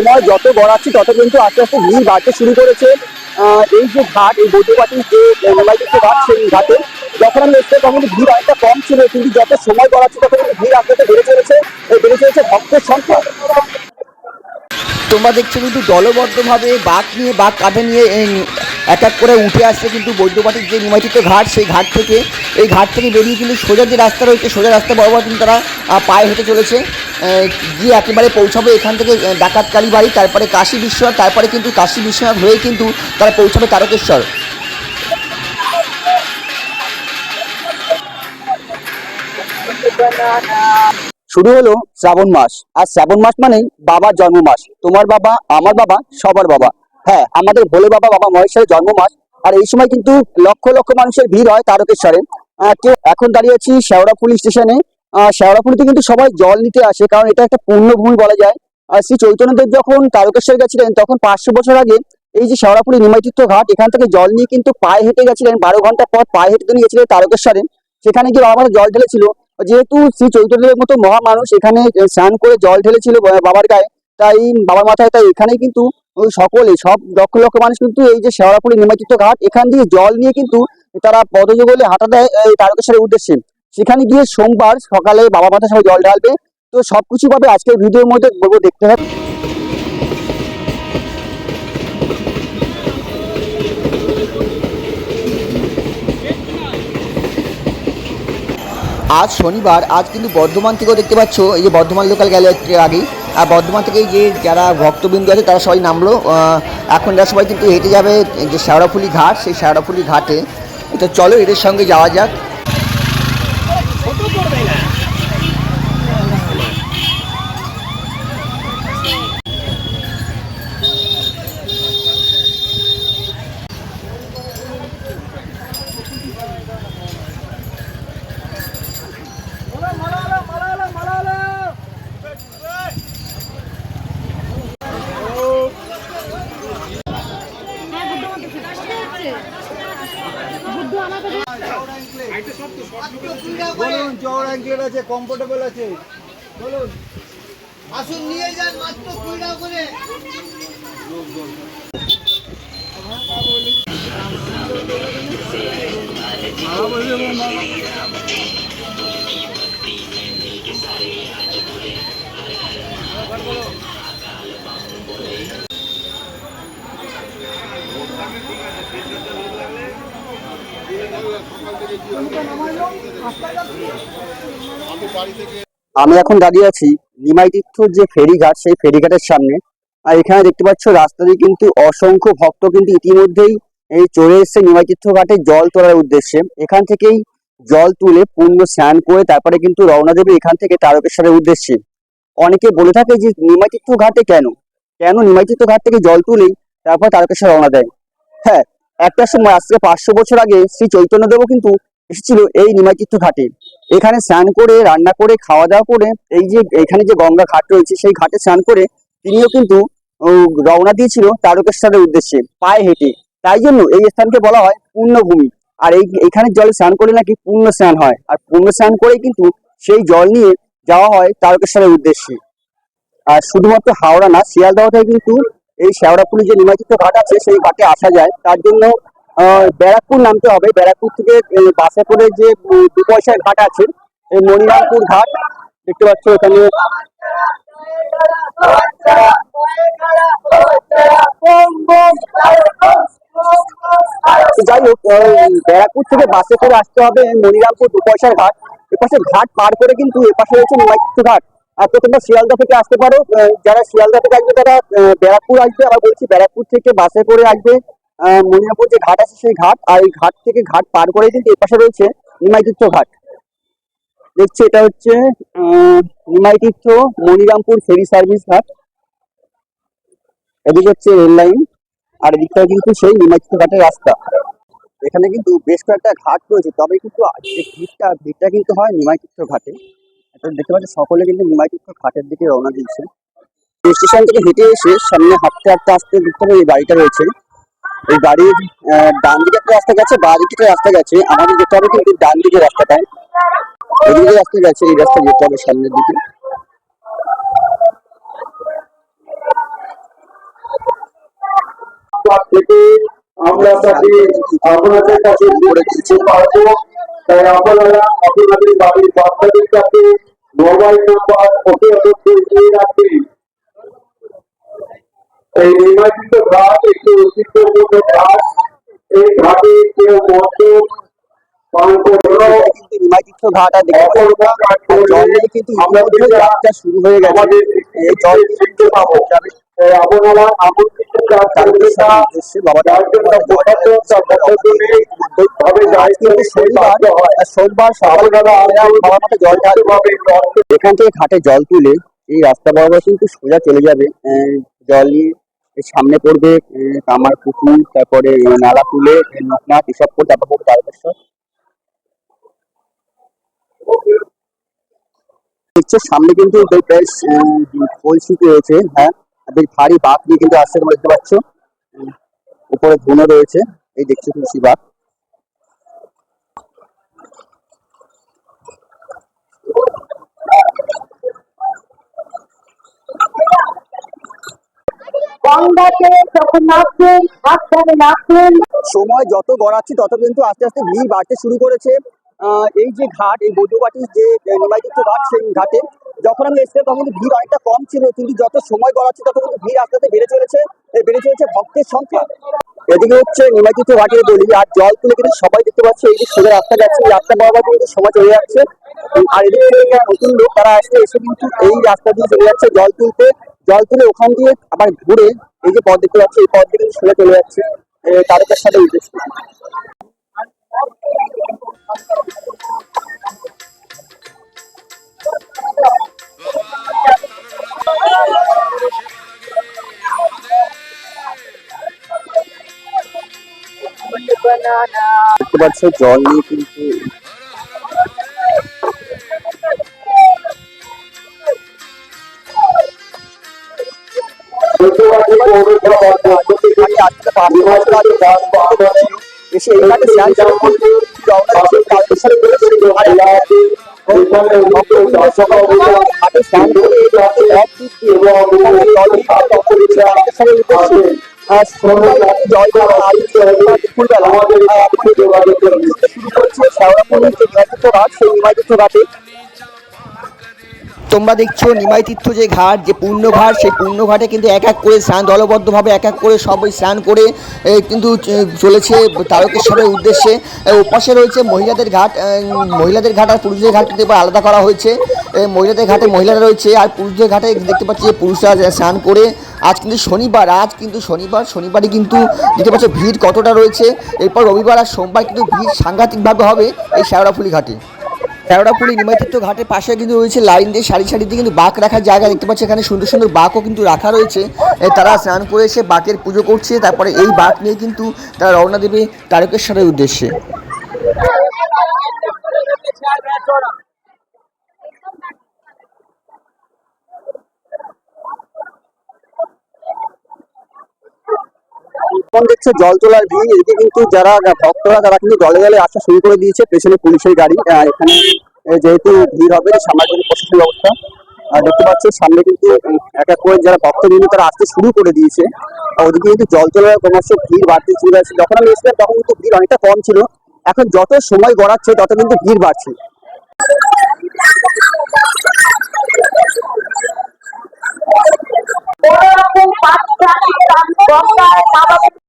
সময় যত গড়াচ্ছে, তত কিন্তু আস্তে আস্তে ভিড় বাড়তে শুরু করেছে। এই যে ঘাট, এই বৈদ্যবাটির যে নিমাইযুক্ত ঘাট, সেই ঘাটে যখন আমি এসে তখন ভিড় অনেকটা কম ছিল, কিন্তু যত সময় গড়াচ্ছে তখন ভিড় আস্তে আস্তে বেড়ে চলেছে। বেড়ে চলেছে ভক্তের সংখ্যা। তোমরা দেখছ কিন্তু দলবদ্ধভাবে বাঘ নিয়ে, বাঘ কাঁধে নিয়ে অ্যাটাক করে উঠে আসছে কিন্তু বৈদ্যবাটির যে নিমাচিত ঘাট, সেই ঘাট থেকে। এই ঘাট থেকে বেরিয়ে কিন্তু সোজা যে রাস্তা রয়েছে, সোজা রাস্তা বরাবর কিন্তু তারা পায়ে হেঁটে চলেছে। গিয়ে একেবারে পৌঁছাবে এখান থেকে ডাকাতকালী বাড়ি, তারপরে কাশী বিশ্বনাথ, তারপরে কিন্তু কাশী বিশ্বনাথ হয়ে কিন্তু তারা পৌঁছাবে তারকেশ্বর। শুরু হলো শ্রাবণ মাস। আর শ্রাবণ মাস মানেই বাবার জন্ম মাস তোমার বাবা, আমার বাবা, সবার বাবা। হ্যাঁ আমাদের ভোলে বাবা বাবা মহেশ্বরের জন্ম মাস আর এই সময় কিন্তু লক্ষ লক্ষ মানুষের ভিড় হয় তারকেশ্বরে। এখন দাঁড়িয়ে আছি শেওড়াফুলি স্টেশনে। আহ, শেওড়াফুলিতে কিন্তু সবাই জল নিতে আসে কারণ এটা একটা পুণ্যভূমি বলা যায়। আর শ্রী চৈতন্যদেব যখন তারকেশ্বর গেছিলেন তখন পাঁচশো বছর আগে এই যে শেওড়াফুলি নিমাইতীর্থ ঘাট এখান থেকে জল নিয়ে কিন্তু পায়ে হেঁটে গেছিলেন বারো ঘণ্টা পর পায়ে হেঁটে তিনি গেছিলেন তারকেশ্বরে। সেখানে গিয়ে বাবা জল ঢেলেছিল। যেহেতু শ্রী চৈতন্যদেবের মতো মহা মানুষ এখানে স্নান করে জল ঢেলেছিল বাবার গায়ে তাই বাবার মাথায় তাই এখানেই কিন্তু সকলে সব লক্ষ লক্ষ মানুষ কিন্তু এই যে শেওড়াপুরি নিমাচিত ঘাট এখান দিয়ে জল নিয়ে কিন্তু তারা পদযুগলে হাঁটা দেয় এই তারকেশ্বরের উদ্দেশ্যে। সেখানে গিয়ে সোমবার সকালে বাবা মাথা সবাই জল ঢালবে। তো সবকিছু পাবে আজকের ভিডিওর মধ্যে বলব, দেখতে হবে আজ শনিবার, আজ কিন্তু বর্ধমান থেকেও দেখতে পাচ্ছ, এই যে বর্ধমান লোকাল গেলে আগেই। আর বর্ধমান থেকে যে যারা ভক্তবৃন্দ আছে, তারা সবাই নামলো। এখন এরা সবাই কিন্তু হেঁটে যাবে যে শ্যাওড়াফুলি ঘাট, সেই শ্যাওড়াফুলি ঘাটে। তো চলো এদের সঙ্গে যাওয়া যাক। বলুন চওড় অ্যাঙ্কেল আছে কমফোর্টেবল আছে। বলুন। আসুন নিয়ে যান মাত্র কুড়ি টাকা করে। আমি এখন দাঁড়িয়ে আছি নিমাই তীর্থ যে ফেরিঘাট সেই ফেরিঘাটের সামনে। আর এখানে দেখতে পাচ্ছ রাস্তা দিয়ে কিন্তু অসংখ্য ভক্ত কিন্তু ইতিমধ্যেই এই চলে এসেছে নিমাই তীর্থ ঘাটে জল তোলার উদ্দেশ্যে। এখান থেকেই জল তুলে পূর্ণ স্নান করে তারপরে কিন্তু রওনা দেবে এখান থেকে তারকেশ্বরের উদ্দেশ্যে। অনেকে বলে থাকে যে নিমাই তীর্থ ঘাটে কেন? কেন নিমাই তীর্থ ঘাট থেকে জল তুলেই তারপর তারকেশ্বর রওনা দেয়? হ্যাঁ একটা সময় আজ থেকে পাঁচশো বছর আগে শ্রী চৈতন্যদেবও কিন্তু এসেছিল এই নিমাই তীর্থ ঘাটে। এখানে স্নান করে, রান্না করে, খাওয়া দাওয়া করে, এই যে এখানে যে গঙ্গা ঘাট রয়েছে, সেই ঘাটে স্নান করে তিনিও কিন্তু রওনা দিয়েছিল তারকেশ্বরের উদ্দেশ্যে, পায়ে হেঁটে। তাই জন্য এই স্থানকে বলা হয় পূর্ণভূমি। আর এই, এখানে জলে স্নান করে নাকি পূর্ণ স্নান হয়। আর পূর্ণ স্নান করেই কিন্তু সেই জল নিয়ে যাওয়া হয় তারকেশ্বরের উদ্দেশ্যে। আর শুধুমাত্র হাওড়া না শিয়ালদহ থেকে কিন্তু এই শেওড়াপুলি যে নিমাচিত ঘাট আছে, সেই ঘাটে আসা যায়। তার জন্য ব্যারাকপুর নামতে হবে। ব্যারাকপুর থেকে বাসে করে যে দু পয়সার ঘাট আছে, এই মণিরামপুর ঘাট, দেখতে পাচ্ছ এখানে। যাই হোক ব্যারাকপুর থেকে বাসে করে আসতে হবে মনিরামপুর দু পয়সার ঘাট। এপাশে ঘাট পার করে কিন্তু এপাশে রয়েছে নিমাইতীর্থ ঘাট। আর তো তোমরা শিয়ালদা থেকে আসতে পারো। যারা শিয়ালদা থেকে আসবে, তারা ব্যারাকপুর আসবে। আবার বলছি, ব্যারাকপুর থেকে বাসে করে আসবে। মনিরামপুর যে ঘাট আছে সেই ঘাট, আর এই ঘাট থেকে ঘাট পার করে কিন্তু এপাশে রয়েছে নিমাইতীর্থ ঘাট। দেখছি এটা হচ্ছে নিমাইতীর্থ মনিরামপুর ফেরি সার্ভিস ঘাট। এদিকে হচ্ছে রেল লাইন, আর এদিকটা কিন্তু সেই নিমাইতীর্থ ঘাটের রাস্তা। এখানে কিন্তু বেশ কয়েকটা ঘাট রয়েছে, তবে কিন্তু যে ভিড়টা ভিড়টা কিন্তু হয় নিমাইতীর্থ ঘাটে। এটা দেখতে পাচ্ছি সকলে কিন্তু নিমাইতীর্থ ঘাটের দিকে রওনা দিয়েছে স্টেশন থেকে হেঁটে এসে সামনে হাঁটতে হাঁটতে আসতে দেখতে হবে এই বাড়িটা রয়েছে। এই আহ, ডান দিকে একটা রাস্তা গেছে বা দিকে রাস্তা গেছে। আমাদের যেতে হবে কিন্তু ডান দিকে রাস্তাটায় এদিকে রাস্তা গেছে এই রাস্তা যেতে হবে সামনের দিকে। আমরা তাকে আপনাদের কাছে করে দিতে পারব। তাই আপনাদের কাছে মোবাইল নাম্বার অবশ্যই দিয়ে রাখবেন এই নির্বাচিত ঘাট একটি ঐতিহ্যপূর্ণ ঘাট এই ঘাটে কেউ ঘাট আর দেখতে। আর জল নিয়ে কিন্তু ইতিমধ্যে যাত্রা শুরু হয়ে গেছে। এই পাবো আপনারা আমন্ত্রিত সোমবার এখান থেকে ঘাটে জল তুলে এই রাস্তা বরাবর কিন্তু সোজা চলে যাবে। জল নিয়ে সামনে পড়বে কামার পুকুর, তারপরে নালা তুলে লোকনাথ এসব করে তারপর পড়বে তারকেশ্বর। সামনে কিন্তু বেশ রয়েছে হ্যাঁ। বেশ ভারী বাঘ নিয়ে কিন্তু আসছে তোমরা দেখতে পাচ্ছ। উপরে ধুনো রয়েছে, এই দেখছ তুলসী বাঘ যখন নামছেন সাবধানে নামছেন। সময় যত গড়াচ্ছে, তত কিন্তু আস্তে আস্তে ভিড় বাড়তে শুরু করেছে। এই যে ঘাট, এই বৈদ্যবাটির যে নিমাইতীর্থ ঘাট, সেই ঘাটে যখন আমি এসেছিলাম, তখন কিন্তু ভিড় অনেকটা কম ছিল, কিন্তু যত সময় গড়াচ্ছে, তত কিন্তু ভিড় আস্তে আস্তে বেড়ে চলেছে। বেড়ে চলেছে ভক্তের সংখ্যা। এদিকে হচ্ছে নিমাইতীর্থ ঘাটের গলি আর জল তুলে কিন্তু সবাই দেখতে পাচ্ছে, এই যে সোজা রাস্তা যাচ্ছে, এই রাস্তা বরাবর কিন্তু সময় চলে যাচ্ছে। আর এদিকে নতুন লোক তারা আসলে এসে কিন্তু এই রাস্তা দিয়ে চলে যাচ্ছে জল তুলতে। জল তুলে ওখান দিয়ে আবার ঘুরে এই যে পথ দেখতে পাচ্ছি, এই পথ দিয়ে সোজা চলে যাচ্ছে তারকের সাথে উদ্দেশ্যে দেখতে পাচ্ছ, জল নিয়ে কিন্তু করছে শেওড়াফুলির যে নিমাইতীর্থ ঘাট সেই নিমাইতীর্থ ঘাটে তোমরা দেখছ নিমাই তীর্থ যে ঘাট, যে পূর্ণ ঘাট, সেই পূর্ণ ঘাটে কিন্তু এক এক করে স্নান, দলবদ্ধভাবে এক এক করে সবাই স্নান করে কিন্তু চলেছে তারকেশ্বরের উদ্দেশ্যে। ওপাশে রয়েছে মহিলাদের ঘাট মহিলাদের ঘাট আর পুরুষদের ঘাট কিন্তু এবার আলাদা করা হয়েছে। মহিলাদের ঘাটে মহিলারা রয়েছে আর পুরুষদের ঘাটে দেখতে পাচ্ছি যে পুরুষরা স্নান করে। আজ কিন্তু শনিবার, আজ কিন্তু শনিবার শনিবারে কিন্তু দেখতে পাচ্ছ ভিড় কতটা রয়েছে। এরপর রবিবার আর সোমবার কিন্তু ভিড় সাংঘাতিকভাবে হবে এই শেওড়াফুলি ঘাটে। শেওড়াপুলি নিমাতিত্ব ঘাটের পাশে কিন্তু রয়েছে লাইন দিয়ে সারি সারি দিয়ে কিন্তু বাঘ রাখার জায়গা দেখতে পাচ্ছি এখানে সুন্দর সুন্দর বাঘও কিন্তু রাখা রয়েছে তারা স্নান করে এসে বাঘের পুজো করছে তারপরে এই বাঘ নিয়ে কিন্তু তারা রওনা দেবে তারকেশ্বরের উদ্দেশ্যে এখন দেখছ জল তোলার ভিড়, এদিকে কিন্তু যারা ভক্তরা, তারা কিন্তু দলে দলে আসা শুরু করে দিয়েছে, পেছনে পুলিশের গাড়ি এখানে যেহেতু ভিড় হবে, সামাজিক প্রশাসন ব্যবস্থা, আর দেখতে পাচ্ছ, সামনে কিন্তু এক এক করে যারা ভক্ত ভক্তবৃন্দ, তারা আসতে শুরু করে দিয়েছে। ওদিকে কিন্তু জল তোলার ক্রমশ ভিড় বাড়তে শুরু হয়েছে। যখন আমি এসেছিলাম, তখন কিন্তু ভিড় অনেকটা কম ছিল। এখন যত সময় গড়াচ্ছে, তত কিন্তু ভিড় বাড়ছে।